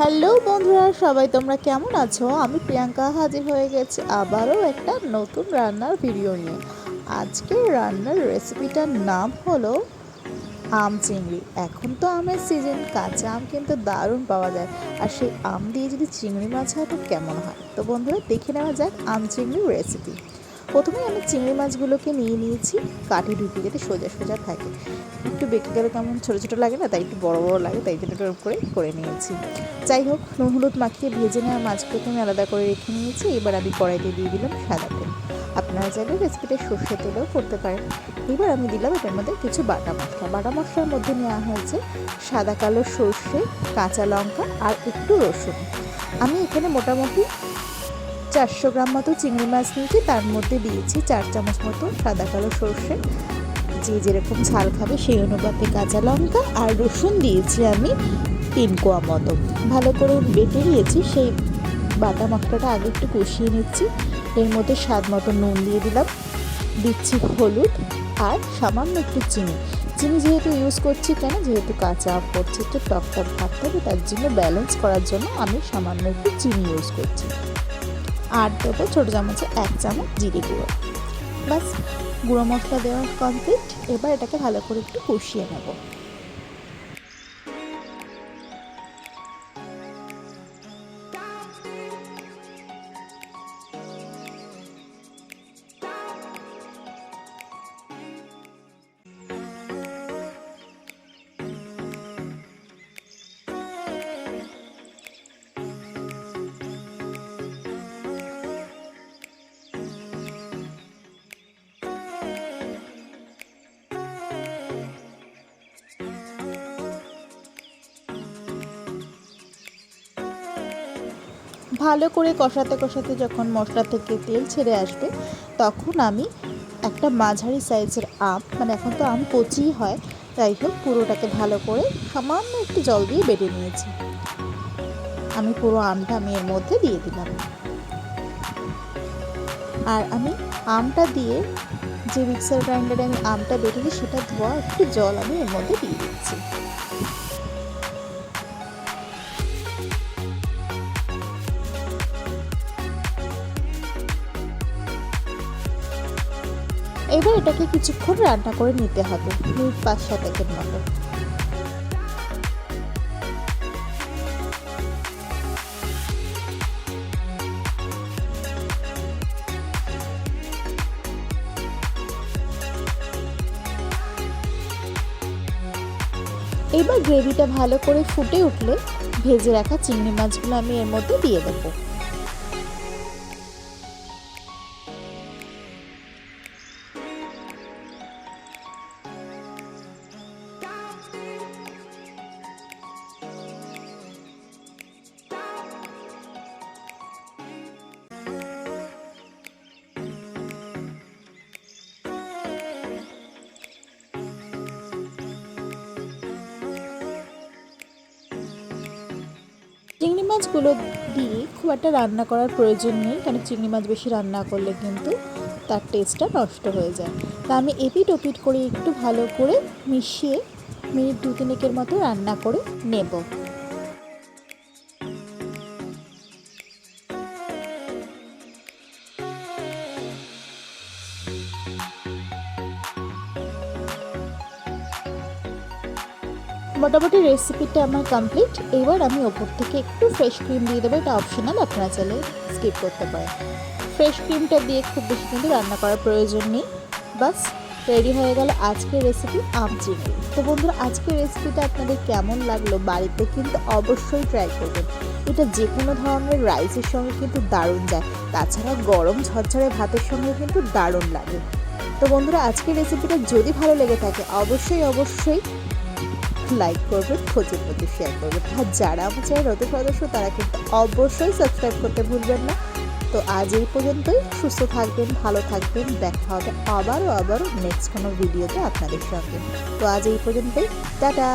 Hello বন্ধুরা, সবাই তোমরা কেমন আছো? আমি প্রিয়াঙ্কা হাজির হয়ে গেছি আবারও একটা নতুন রান্নার ভিডিও নিয়ে। আজকের রান্নার রেসিপিটার নাম হলো আম চিংড়ি। এখন তো আমের সিজন, কাঁচা আম কিন্তু দারুণ পাওয়া যায়। আর সেই আম দিয়ে যদি চিংড়ি মাছ হয় তো কেমন হয়? তো বন্ধুরা, দেখে নেওয়া যাক আম চিংড়ির রেসিপি। প্রথমে আমি চিংড়ি মাছগুলোকে নিয়ে নিয়েছি, কাঠি ঢুকে যাতে সোজা সোজা থাকে। একটু বেঁকে গেলে কেমন ছোটো ছোটো লাগে না, তাই একটু বড় বড় লাগে, তাই জন্য এরকম করে করে নিয়েছি। যাই হোক, নুন হলুদ মাখিয়ে ভেজে নেওয়া মাছগুলোকে আমি আলাদা করে রেখে নিয়েছি, এবার আমি কড়াইতে দিয়ে দিলাম সাদা তেল। আপনারা চাইলে রেসিপিটা সর্ষে তেলেও করতে পারেন। এবার আমি দিলাম এটার মধ্যে কিছু বাটা মশলা। বাটা মশলার মধ্যে নেওয়া হয়েছে সাদা কালো সর্ষে, কাঁচা লঙ্কা আর একটু রসুন। আমি এখানে মোটামুটি চারশো গ্রাম মতো চিংড়ি মাছ নিয়েছি, তার মধ্যে দিয়েছি চার চামচ মতো সাদা কালো সর্ষে। যে যেরকম ঝাল খাবে সেই অনুপাতে কাঁচা লঙ্কা আর রসুন দিয়েছি আমি তিন কোয়া মতো। ভালো করে বেটে নিয়েছি, সেই বাটা মশলাটা আগে একটু কষিয়ে নিচ্ছি। এর মধ্যে স্বাদ মতো নুন দিয়ে দিলাম। দিচ্ছি হলুদ আর সামান্য একটু চিনি। চিনি যেহেতু ইউজ করছি কেন, যেহেতু কাঁচা আম করছি একটু টক টক ভাব থাকে, তার জন্য ব্যালেন্স করার জন্য আমি সামান্য একটু চিনি ইউজ করছি। আর দেবো, ছোটো চামচে এক চামচ জিরে গুঁড়ো। ব্যাস, গুঁড়ো মশলা দেওয়া কমপ্লিট এবার এটাকে ভালো করে একটু কষিয়ে নেব। ভালো করে কষাতে কষাতে যখন মশলা থেকে তেল ছেড়ে আসবে, তখন আমি একটা মাঝারি সাইজের আম মানে এখন তো আম কচিই হয় তাই হোক পুরোটাকে ভালো করে সামান্য একটু জল দিয়ে বেটে নিয়েছি। আমি পুরো আমটা আমি এর মধ্যে দিয়ে দিলাম। আর আমি আমটা দিয়ে যে মিক্সার গ্রাইন্ডারে আমি আমটা বেটেছি সেটা ধোয়া একটু জল আমি এর মধ্যে দিয়ে দিচ্ছি। এবার এটাকে কিছুক্ষণ রান্না করে নিতে হবে মিনিট পাঁচ সাতেকের মতো। এবার গ্রেভিটা ভালো করে ফুটে উঠলে ভেজে রাখা চিংড়ি মাছগুলো আমি এর মধ্যে দিয়ে দেবো। মাছগুলো দিয়ে খুব একটা রান্না করার প্রয়োজন নেই কারণ চিংড়ি মাছ বেশি রান্না করলে কিন্তু তার টেস্টটা নষ্ট হয়ে যায়। তা আমি এপিট ওপিট করে একটু ভালো করে মিশিয়ে মিনিট দু তিনেকের মতো রান্না করে নেব। মোটামুটি রেসিপিটা আমার কমপ্লিট এবার আমি ওপর থেকে একটু ফ্রেশ ক্রিম দিয়ে দেবো। এটা অপশনাল আপনারা চাইলে স্কিপ করতে পারেন। ফ্রেশ ক্রিমটা দিয়ে খুব বেশি কিন্তু রান্না করার প্রয়োজন নেই। বাস রেডি হয়ে গেল আজকের রেসিপি আম চিংড়ি তো বন্ধুরা, আজকের রেসিপিটা আপনাদের কেমন লাগল বাড়িতে কিন্তু অবশ্যই ট্রাই করবেন। এটা যে কোনো ধরনের রাইসের সঙ্গে কিন্তু দারুণ যায়। তাছাড়া গরম ঝরঝরে ভাতের সঙ্গে কিন্তু দারুণ লাগে। তো বন্ধুরা, আজকের রেসিপিটা যদি ভালো লেগে থাকে, অবশ্যই অবশ্যই লাইক করবেন খোঁজের মধ্যে শেয়ার করবেন আর যারা আমার চ্যানেল নতুন সদস্য, তারা কিন্তু অবশ্যই সাবস্ক্রাইব করতে ভুলবেন না। তো আজ এই পর্যন্তই। সুস্থ থাকবেন, ভালো থাকবেন। দেখা হবে আবারও আবারও নেক্সট কোনো ভিডিওতে আপনাদের সঙ্গে। তো আজ এই পর্যন্তই। টাটা!